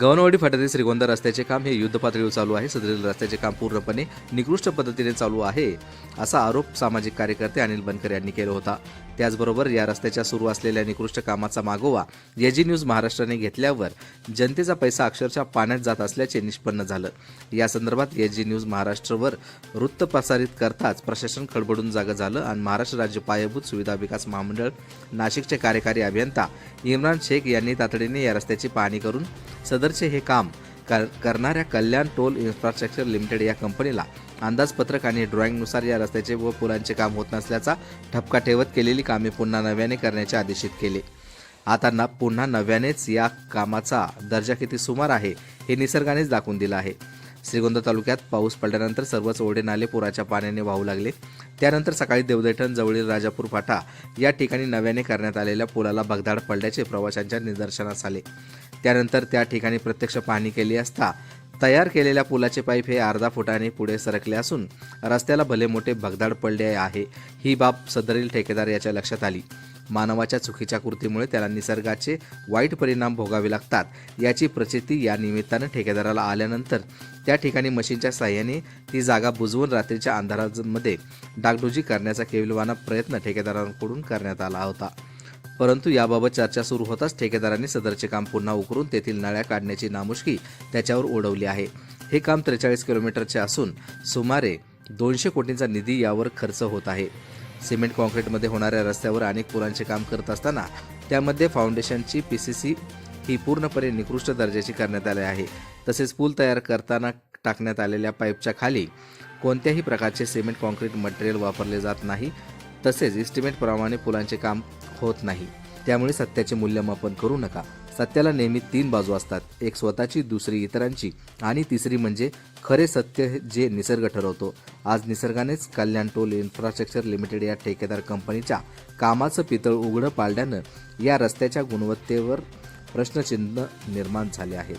गवनवाडी फाट्यातील श्रीगोंदा रस्त्याचे काम हे युद्धपातळीवर चालू आहे. सदरील रस्त्याचे काम पूर्णपणे निकृष्ट पद्धतीने चालू आहे असा आरोप सामाजिक कार्यकर्ते अनिल बनकर यांनी केला होता. त्याचबरोबर या रस्त्याच्या सुरू असलेल्या निकृष्ट कामाचा मागोवा एजी न्यूज महाराष्ट्राने घेतल्यावर जनतेचा पैसा अक्षरशः पाण्यात जात असल्याचे निष्पन्न झालं. या संदर्भात एजी न्यूज महाराष्ट्रवर वृत्त प्रसारित करताच प्रशासन खडबडून जागं झालं आणि महाराष्ट्र राज्य पायाभूत सुविधा विकास महामंडळ नाशिकचे कार्यकारी अभियंता इम्रान शेख यांनी तातडीने या रस्त्याची पाहणी करून सदरचे हे काम कर करणाऱ्या कल्याण टोल इन्फ्रास्ट्रक्चर लिमिटेड या कंपनीला अंदाजपत्रक आणि ड्रॉइंगनुसार या रस्त्याचे व पुलांचे काम होत नसल्याचा ठपका ठेवत केलेली कामे पुन्हा नव्याने करण्याचे आदेशित केले. आता ना पुन्हा नव्यानेच या कामाचा दर्जा किती सुमार आहे हे निसर्गानेच दाखवून दिलं आहे. श्रीगोंदा तालुक्यात पाऊस पडल्यानंतर सर्वच ओढे नाले पुराच्या पाण्याने वाहू लागले. त्यानंतर सकाळी देवदैठण जवळील राजापूर फाटा या ठिकाणी नव्याने करण्यात आलेल्या पुलाला भगदाड पडल्याचे प्रवाशांच्या निदर्शनास आले. त्यानंतर त्या ठिकाणी प्रत्यक्ष पाहणी केली असता तयार केलेल्या पुलाचे पाईप हे अर्धा फुटाने पुढे सरकले असून रस्त्याला भले मोठे भगदाड पडले आहे. ही बाब सदरील ठेकेदार याच्या लक्षात आली. मानवाच्या चुकीच्या कृतीमुळे त्याला निसर्गाचे वाईट परिणाम भोगावे लागतात याची प्रचिती या निमित्तानं ठेकेदाराला आल्यानंतर त्या ठिकाणी मशीनच्या साह्याने ती जागा बुजवून रात्रीच्या अंधारामध्ये डागडुजी करण्याचा केविलवाना प्रयत्न ठेकेदारांकडून करण्यात आला होता. परंतु याबाबत चर्चा सुरू होताच ठेकेदारांनी सदरचे काम पुन्हा उकरून तेथील नळ्या काढण्याची नामुष्की त्याच्यावर ओढवली आहे. हे काम त्रेचाळीस किलोमीटरचे असून सुमारे दोनशे कोटींचा निधी यावर खर्च होत आहे. सिमेंट कॉन्क्रीटमध्ये होणाऱ्या रस्त्यावर अनेक पुलांचे काम करत असताना त्यामध्ये फाउंडेशनची पी सी सी ही पूर्णपणे निकृष्ट दर्जाची करण्यात आली आहे. तसेच पूल तयार करताना टाकण्यात आलेल्या पाईपच्या खाली कोणत्याही प्रकारचे सिमेंट कॉन्क्रीट मटेरियल वापरले जात नाही. तसेच इस्टिमेटप्रमाणे पुलांचे काम होत नाही. त्यामुळे सत्याचे मूल्यमापन करू नका. सत्याला नेहमी तीन बाजू असतात. एक स्वतःची दुसरी इतरांची आणि तिसरी म्हणजे खरे सत्य जे निसर्ग ठरवतो. आज निसर्गानेच कल्याण टोल इन्फ्रास्ट्रक्चर लिमिटेड या ठेकेदार कंपनीच्या कामाचं पितळ उघडं पाळल्यानं या रस्त्याच्या गुणवत्तेवर प्रश्नचिन्ह निर्माण झाले आहेत.